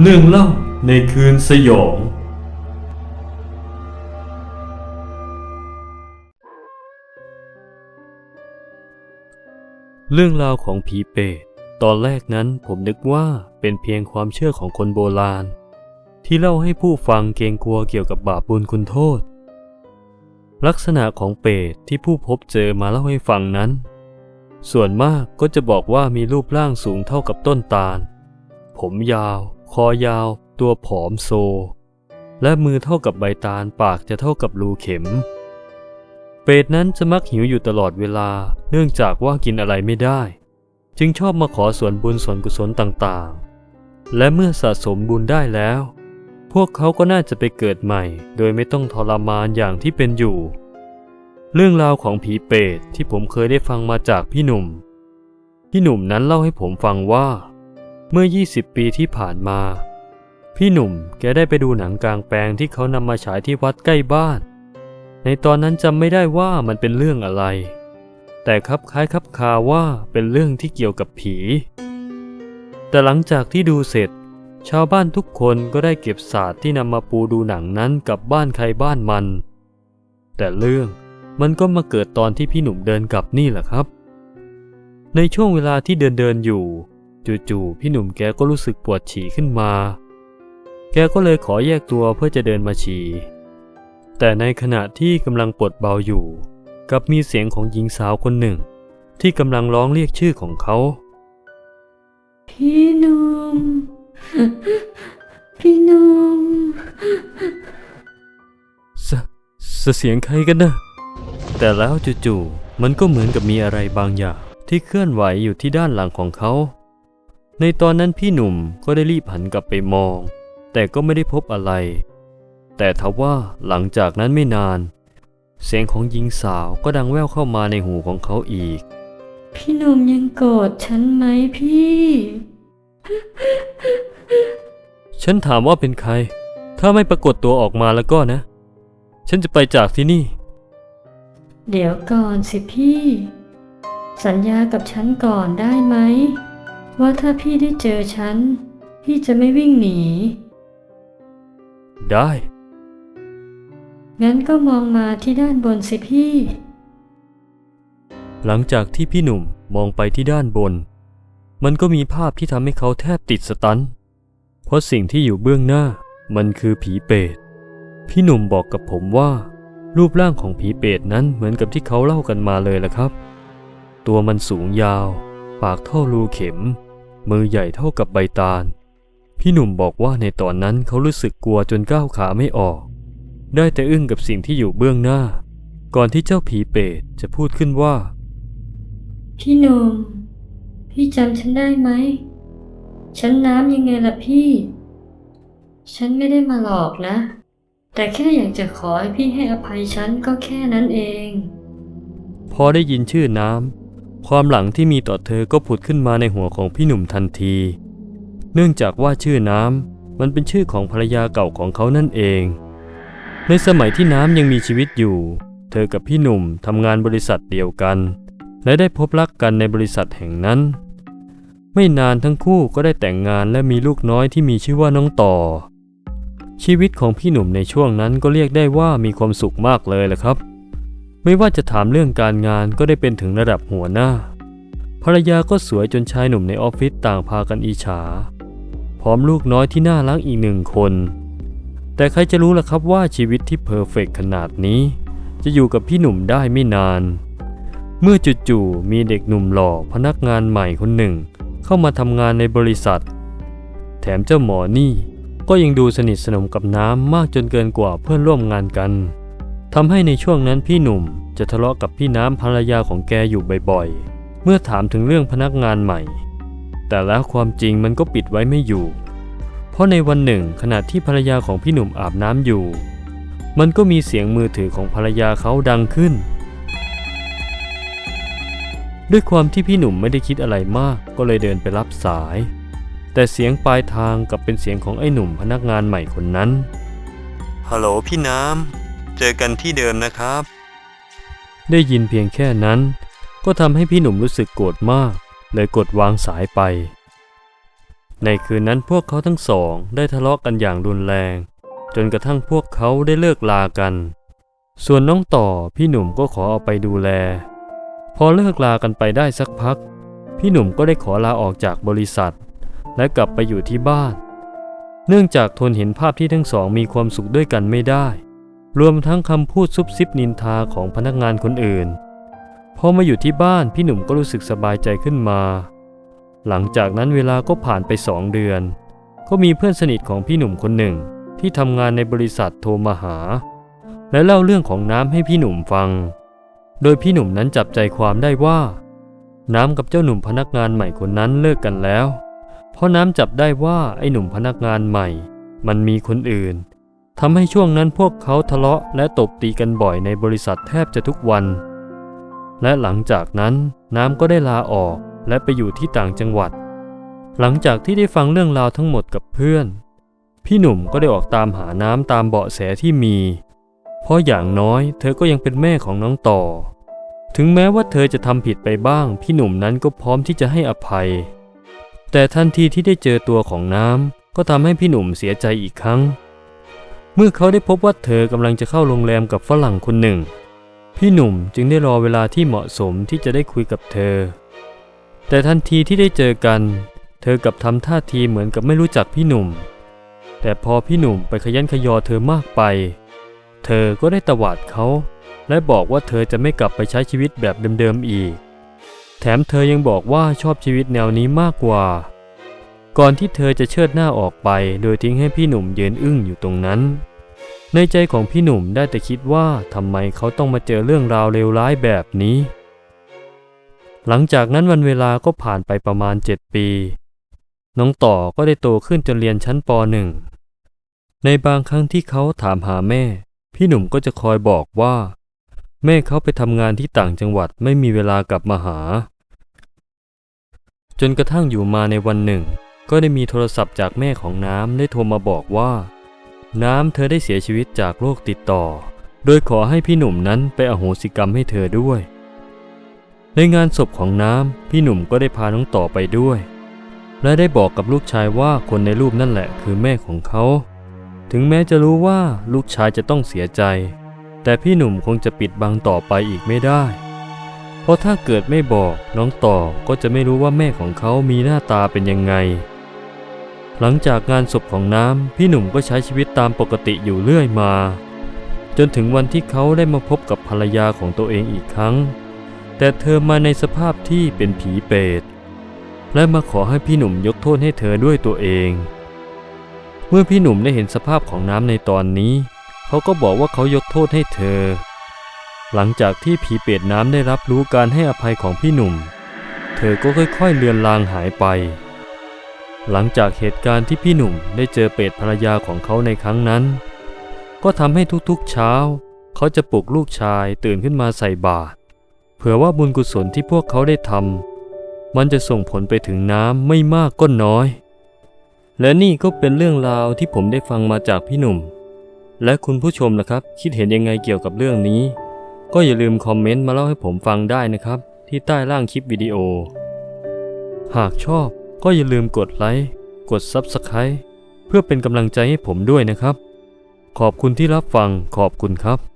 เรื่องเล่าในคืนสยอง เรื่องราวของผีเปรตตอนแรกนั้นผมนึกว่าเป็นเพียงความเชื่อของคนโบราณ ที่เล่าให้ผู้ฟังเกรงกลัวเกี่ยวกับบาปบุญคุณโทษ ลักษณะของเปรตที่ผู้พบเจอมาเล่าให้ฟังนั้น ส่วนมากก็จะบอกว่ามีรูปร่างสูงเท่ากับต้นตาล ผมยาว คอยาว ตัวผอมโซ และมือเท่ากับใบตาลปากจะเท่ากับรูเข็ม เปรตนั้นจะมักหิวอยู่ตลอดเวลาเนื่องจากว่ากินอะไรไม่ได้ จึงชอบมาขอส่วนบุญส่วนกุศลต่างๆ และเมื่อสะสมบุญได้แล้ว พวกเขาก็น่าจะไปเกิดใหม่ โดยไม่ต้องทรมานอย่างที่เป็นอยู่ เรื่องราวของผีเปรตที่ผมเคยได้ฟังมาจากพี่หนุ่ม พี่หนุ่มนั้นเล่าให้ผมฟังว่า เมื่อ 20 ปีที่ผ่านมา พี่หนุ่มแกได้ไปดูหนังกลางแปลงที่เขานำมาฉายที่วัดใกล้บ้าน ในตอนนั้นจำไม่ได้ว่ามันเป็นเรื่องอะไร แต่ครับคล้ายครับคาว่าเป็นเรื่องที่เกี่ยวกับผี แต่หลังจากที่ดูเสร็จ ชาวบ้านทุกคนก็ได้เก็บศาสตร์ที่นำมาปูดูหนังนั้นกลับบ้านใครบ้านมัน แต่เรื่องมันก็มาเกิดตอนที่พี่หนุ่มเดินกลับนี่แหละครับ ในช่วงเวลาที่เดินเดินอยู่ จู่ๆพี่หนุ่มแกก็รู้สึกปวดฉี่ขึ้นมา แกก็เลยขอแยกตัวเพื่อจะเดินมาฉี่ แต่ในขณะที่กำลังปวดเบาอยู่กลับมีเสียงของหญิงสาวคนหนึ่ง ที่กำลังร้องเรียกชื่อของเขา พี่หนุ่ม พี่หนุ่มสสเสียงใครกันนะ แต่แล้วจู่ๆมันก็เหมือนกับมีอะไรบางอย่างที่เคลื่อนไหวอยู่ที่ด้านหลังของเขา ในตอนนั้นพี่หนุ่มก็ได้รีบหันกลับไปมอง แต่ก็ไม่ได้พบอะไร แต่ทว่าหลังจากนั้นไม่นาน เสียงของหญิงสาวก็ดังแว่วเข้ามาในหูของเขาอีก พี่หนุ่มยังโกรธฉันไหมพี่ ฉันถามว่าเป็นใคร ถ้าไม่ปรากฏตัวออกมาแล้วก็นะ ฉันจะไปจากที่นี่ เดี๋ยวก่อนสิพี่ สัญญากับฉันก่อนได้ไหม ว่าถ้าพี่ได้เจอฉัน พี่จะไม่วิ่งหนี ได้ งั้นก็มองมาที่ด้านบนสิพี่ หลังจากที่พี่หนุ่มมองไปที่ด้านบน มันก็มีภาพที่ทำให้เขาแทบติดสตัน เพราะสิ่งที่อยู่เบื้องหน้ามันคือผีเปรตพี่หนุ่มบอกกับผมว่า รูปร่างของผีเปรตนั้นเหมือนกับที่เขาเล่ากันมาเลยละครับ ตัวมันสูงยาว ปากเท่ารูเข็ม มือใหญ่เท่ากับใบตาล พี่หนุ่มบอกว่าในตอนนั้นเขารู้สึกกลัวจนก้าวขาไม่ออก ได้แต่อึ้งกับสิ่งที่อยู่เบื้องหน้า ก่อนที่เจ้าผีเปรตจะพูดขึ้นว่า พี่หนุ่ม พี่จำฉันได้ไหม ฉันน้ำยังไงล่ะพี่ ฉันไม่ได้มาหลอกนะ แต่แค่อยากจะขอให้พี่ให้อภัยฉันก็แค่นั้นเอง พอได้ยินชื่อน้ำ ความหลังที่มีต่อเธอก็ผุดขึ้นมาในหัวของพี่หนุ่มทันที เนื่องจากว่าชื่อน้ำมันเป็นชื่อของภรรยาเก่าของเขานั่นเอง ในสมัยที่น้ำยังมีชีวิตอยู่ เธอกับพี่หนุ่มทำงานบริษัทเดียวกัน และได้พบรักกันในบริษัทแห่งนั้น ไม่นานทั้งคู่ก็ได้แต่งงานและมีลูกน้อยที่มีชื่อว่าน้องต่อ ชีวิตของพี่หนุ่มในช่วงนั้นก็เรียกได้ว่ามีความสุขมากเลยแหละครับ ไม่ว่าจะถามเรื่องการงานก็ได้เป็นถึงระดับหัวหน้า ภรรยาก็สวยจนชายหนุ่มในออฟฟิศต่างพากันอิจฉา พร้อมลูกน้อยที่น่ารักอีกหนึ่งคน แต่ใครจะรู้ล่ะครับว่าชีวิตที่เพอร์เฟกต์ขนาดนี้ จะอยู่กับพี่หนุ่มได้ไม่นาน เมื่อจู่ๆมีเด็กหนุ่มหล่อพนักงานใหม่คนหนึ่ง เข้ามาทำงานในบริษัท แถมเจ้าหมอนี่ก็ยังดูสนิทสนมกับน้ำมากจนเกินกว่าเพื่อนร่วมงานกัน ทำให้ในช่วงนั้นพี่หนุ่มจะทะเลาะกับพี่น้ำภรรยาของแกอยู่บ่อยๆ เมื่อถามถึงเรื่องพนักงานใหม่ แต่แล้วความจริงมันก็ปิดไว้ไม่อยู่ เพราะในวันหนึ่งขณะที่ภรรยาของพี่หนุ่มอาบน้ำอยู่ มันก็มีเสียงมือถือของภรรยาเขาดังขึ้น ด้วยความที่พี่หนุ่มไม่ได้คิดอะไรมากก็เลยเดินไปรับสาย แต่เสียงปลายทางกลับเป็นเสียงของไอ้หนุ่มพนักงานใหม่คนนั้นฮัลโหลพี่น้ำ จอกันที่เดิมนะครับ ได้ยินเพียงแค่นั้น ก็ทำให้พี่หนุ่มรู้สึกโกรธมาก เลยกดวางสายไป ในคืนนั้นพวกเขาทั้งสองได้ทะเลาะกันอย่างรุนแรง จนกระทั่งพวกเขาได้เลิกลากัน ส่วนน้องต่อพี่หนุ่มก็ขอเอาไปดูแล พอเลิกลากันไปได้สักพัก พี่หนุ่มก็ได้ขอลาออกจากบริษัท และกลับไปอยู่ที่บ้าน เนื่องจากทนเห็นภาพที่ทั้งสองมีความสุขด้วยกันไม่ได้ รวมทั้งคำพูดซุบซิบนินทาของพนักงานคนอื่น พอมาอยู่ที่บ้านพี่หนุ่มก็รู้สึกสบายใจขึ้นมา หลังจากนั้นเวลาก็ผ่านไปสองเดือน ก็มีเพื่อนสนิทของพี่หนุ่มคนหนึ่ง ที่ทำงานในบริษัทโทรมาหา และเล่าเรื่องของน้ำให้พี่หนุ่มฟัง โดยพี่หนุ่มนั้นจับใจความได้ว่า น้ำกับเจ้าหนุ่มพนักงานใหม่คนนั้นเลิกกันแล้ว เพราะน้ำจับได้ว่าไอ้หนุ่มพนักงานใหม่ มันมีคนอื่น ทำให้ช่วงนั้นพวกเขาทะเลาะและตบตีกันบ่อยในบริษัทแทบจะทุกวัน และหลังจากนั้นน้ำก็ได้ลาออกและไปอยู่ที่ต่างจังหวัด หลังจากที่ได้ฟังเรื่องราวทั้งหมดกับเพื่อน พี่หนุ่มก็ได้ออกตามหาน้ำตามเบาะแสที่มี เพราะอย่างน้อยเธอก็ยังเป็นแม่ของน้องต่อ ถึงแม้ว่าเธอจะทำผิดไปบ้าง พี่หนุ่มนั้นก็พร้อมที่จะให้อภัย แต่ทันทีที่ได้เจอตัวของน้ำก็ทำให้พี่หนุ่มเสียใจอีกครั้ง เมื่อเขาได้พบว่าเธอกำลังจะเข้าโรงแรมกับฝรั่งคนหนึ่ง พี่หนุ่มจึงได้รอเวลาที่เหมาะสมที่จะได้คุยกับเธอ แต่ทันทีที่ได้เจอกัน เธอกลับทำท่าทีเหมือนกับไม่รู้จักพี่หนุ่ม แต่พอพี่หนุ่มไปขยันขยอเธอมากไป เธอก็ได้ตวาดเขา และบอกว่าเธอจะไม่กลับไปใช้ชีวิตแบบเดิมๆอีก แถมเธอยังบอกว่าชอบชีวิตแนวนี้มากกว่า ก่อนที่เธอจะเชิดหน้าออกไป โดยทิ้งให้พี่หนุ่มยืนอึ้งอยู่ตรงนั้น ในใจของพี่หนุ่มได้แต่คิดว่าทำไมเขาต้องมาเจอเรื่องราวเลวร้ายแบบนี้ หลังจากนั้นวันเวลาก็ผ่านไปประมาณ 7 ปี น้องต่อก็ได้โตขึ้นจนเรียนชั้นป .1 ในบางครั้งที่เขาถามหาแม่ พี่หนุ่มก็จะคอยบอกว่า แม่เขาไปทำงานที่ต่างจังหวัดไม่มีเวลากลับมาหา จนกระทั่งอยู่มาในวันหนึ่ง ก็ได้มีโทรศัพท์จากแม่ของน้ำได้โทรมาบอกว่า น้ำเธอได้เสียชีวิตจากโรคติดต่อ โดยขอให้พี่หนุ่มนั้นไปอโหสิกรรมให้เธอด้วย ในงานศพของน้ำพี่หนุ่มก็ได้พาน้องต่อไปด้วย และได้บอกกับลูกชายว่าคนในรูปนั่นแหละคือแม่ของเขา ถึงแม้จะรู้ว่าลูกชายจะต้องเสียใจ แต่พี่หนุ่มคงจะปิดบังต่อไปอีกไม่ได้เพราะถ้าเกิดไม่บอกน้องต่อก็จะไม่รู้ว่าแม่ของเขามีหน้าตาเป็นยังไง หลังจากงานศพของน้ำ พี่หนุ่มก็ใช้ชีวิตตามปกติอยู่เรื่อยมา จนถึงวันที่เขาได้มาพบกับภรรยาของตัวเองอีกครั้ง แต่เธอมาในสภาพที่เป็นผีเปรตและมาขอให้พี่หนุ่มยกโทษให้เธอด้วยตัวเอง เมื่อพี่หนุ่มได้เห็นสภาพของน้ำในตอนนี้ เขาก็บอกว่าเขายกโทษให้เธอ หลังจากที่ผีเปรตน้ำได้รับรู้การให้อภัยของพี่หนุ่ม เธอก็ค่อยๆเลือนลางหายไป หลังจากเหตุการณ์ที่พี่หนุ่มได้เจอเปรตภรรยาของเขาในครั้งนั้น ก็ทำให้ทุกๆเช้า เขาจะปลุกลูกชายตื่นขึ้นมาใส่บาตรเผื่อว่าบุญกุศลที่พวกเขาได้ทำมันจะส่งผลไปถึงน้ำไม่มากก็น้อย และนี่ก็เป็นเรื่องราวที่ผมได้ฟังมาจากพี่หนุ่ม และคุณผู้ชมนะครับ คิดเห็นยังไงเกี่ยวกับเรื่องนี้ ก็อย่าลืมคอมเมนต์มาเล่าให้ผมฟังได้นะครับ ที่ใต้ล่างคลิปวิดีโอ หากชอบ ก็อย่าลืมกดไลค์ กด Subscribe เพื่อเป็นกำลังใจให้ผมด้วยนะครับ ขอบคุณที่รับฟังขอบคุณครับ